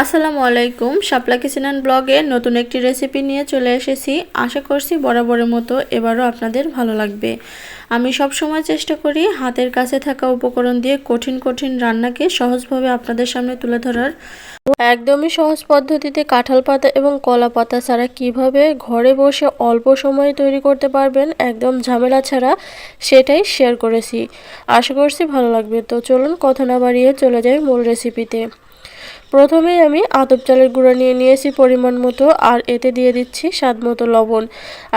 আসসালামু আলাইকুম। শাপলা কিচেন ব্লগে নতুন একটি রেসিপি নিয়ে চলে এসেছি। আশা করছি বরাবরের মতো এবারও আপনাদের ভালো লাগবে। আমি সব সময় চেষ্টা করি হাতের কাছে থাকা উপকরণ দিয়ে কঠিন কঠিন রান্নাকে সহজভাবে আপনাদের সামনে তুলে ধরার। একদমই সহজ পদ্ধতিতে কাঁঠাল পাতা এবং কলা পাতা ছাড়া কীভাবে ঘরে বসে অল্প সময়ে তৈরি করতে পারবেন একদম ঝামেলা ছাড়া সেটাই শেয়ার করেছি। আশা করছি ভালো লাগবে। তো চলুন কথা না বাড়িয়ে চলে যাই মূল রেসিপিতে প্রথমেই আমি আতপ চালের গুঁড়ো নিয়ে নিয়েছি পরিমাণ মতো, আর এতে দিয়ে দিচ্ছি স্বাদ মতো লবণ।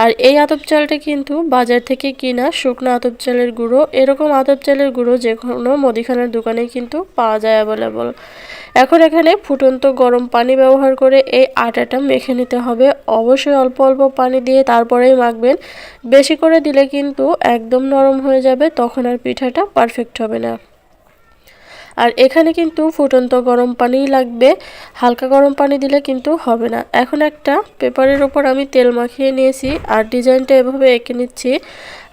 আর এই আতপ চালটা কিন্তু বাজার থেকে কিনা শুকনো আতপ চালের গুঁড়ো, এরকম আতপ চালের গুঁড়ো যে কোনো মুদিখানার দোকানে কিন্তু পাওয়া যায় অ্যাভেলেবল এখন এখানে ফুটন্ত গরম পানি ব্যবহার করে এই আটাটা মেখে নিতে হবে। অবশ্যই অল্প অল্প পানি দিয়ে তারপরেই মাখবেন। বেশি করে দিলে কিন্তু একদম নরম হয়ে যাবে, তখন আর পিঠাটা পারফেক্ট হবে না। আর এখানে কিন্তু ফুটন্ত গরম পানিই লাগবে। হালকা গরম পানি দিলে কিন্তু হবে না। এখন একটা পেপারের ওপর আমি তেল মাখিয়ে নিয়েছি আর ডিজাইনটা এভাবে এঁকে নিচ্ছি।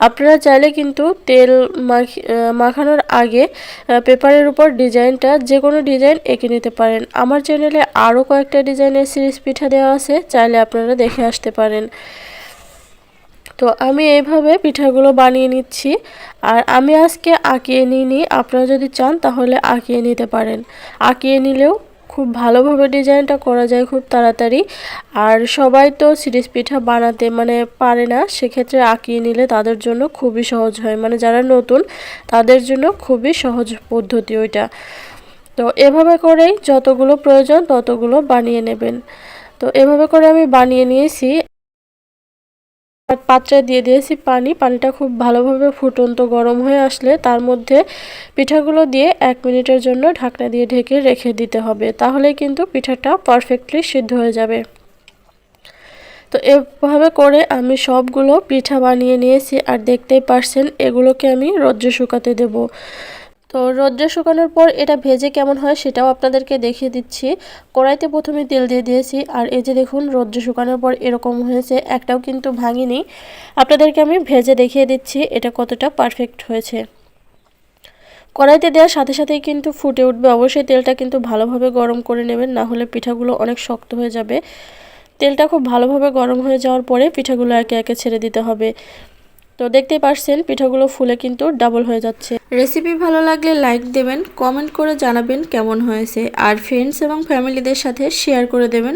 আপনারা চাইলে কিন্তু তেল মাখি মাখানোর আগে পেপারের উপর ডিজাইনটা যে কোনো ডিজাইন এঁকে নিতে পারেন। আমার চ্যানেলে আরও কয়েকটা ডিজাইনের সিরিজ পিঠা দেওয়া আছে, চাইলে আপনারা দেখে আসতে পারেন। তো আমি এইভাবে পিঠাগুলো বানিয়ে নিচ্ছি। আর আমি আজকে আঁকিয়ে নিইনি, আপনারা যদি চান তাহলে আঁকিয়ে নিতে পারেন। আঁকিয়ে নিলেও খুব ভালোভাবে ডিজাইনটা করা যায় খুব তাড়াতাড়ি। আর সবাই তো সিরিজ পিঠা বানাতে মানে পারে না, সেক্ষেত্রে আঁকিয়ে নিলে তাদের জন্য খুবই সহজ হয়। মানে যারা নতুন, তাদের জন্য খুবই সহজ পদ্ধতি ওইটা। তো এভাবে করেই যতগুলো প্রয়োজন ততগুলো বানিয়ে নেবেন। তো এভাবে করে আমি বানিয়ে নিয়েছি। পাত্রে দিয়ে দিয়েছি পানি। পানিটা খুব ভালোভাবে ফুটন্ত গরম হয়ে আসলে তার মধ্যে পিঠাগুলো দিয়ে এক মিনিটের জন্য ঢাকনা দিয়ে ঢেকে রেখে দিতে হবে। তাহলে কিন্তু পিঠাটা পারফেক্টলি সিদ্ধ হয়ে যাবে। তো এভাবে করে আমি সবগুলো পিঠা বানিয়ে নিয়েছি আর দেখতেই পারছেন এগুলোকে আমি রজ্জে শুকাতে দেবো। তো রোদ্রে শুকানোর পর এটা ভেজে কেমন হয় সেটাও আপনাদেরকে দেখিয়ে দিচ্ছি। কড়াইতে প্রথমে তেল দিয়ে দিয়েছি আর এই যে দেখুন রোদ্রে শুকানোর পর এরকম হয়েছে, একটাও কিন্তু ভাঙিনি। আপনাদেরকে আমি ভেজে দেখিয়ে দিচ্ছি এটা কতটা পারফেক্ট হয়েছে। কড়াইতে দেওয়ার সাথে সাথেই কিন্তু ফুটে উঠবে। অবশ্যই তেলটা কিন্তু ভালোভাবে গরম করে নেবেন, না হলে পিঠাগুলো অনেক শক্ত হয়ে যাবে। তেলটা খুব ভালোভাবে গরম হয়ে যাওয়ার পরে পিঠাগুলো একে একে ছেড়ে দিতে হবে। তো দেখতেই পারছেন, পিঠাগুলো ফুলে কিন্তু ডাবল হয়ে যাচ্ছে। রেসিপি ভালো লাগলে লাইক দেবেন কমেন্ট করে জানাবেন কেমন হয়েছে। আর ফ্রেন্ডস এবং ফ্যামিলিদের সাথে শেয়ার করে দেবেন।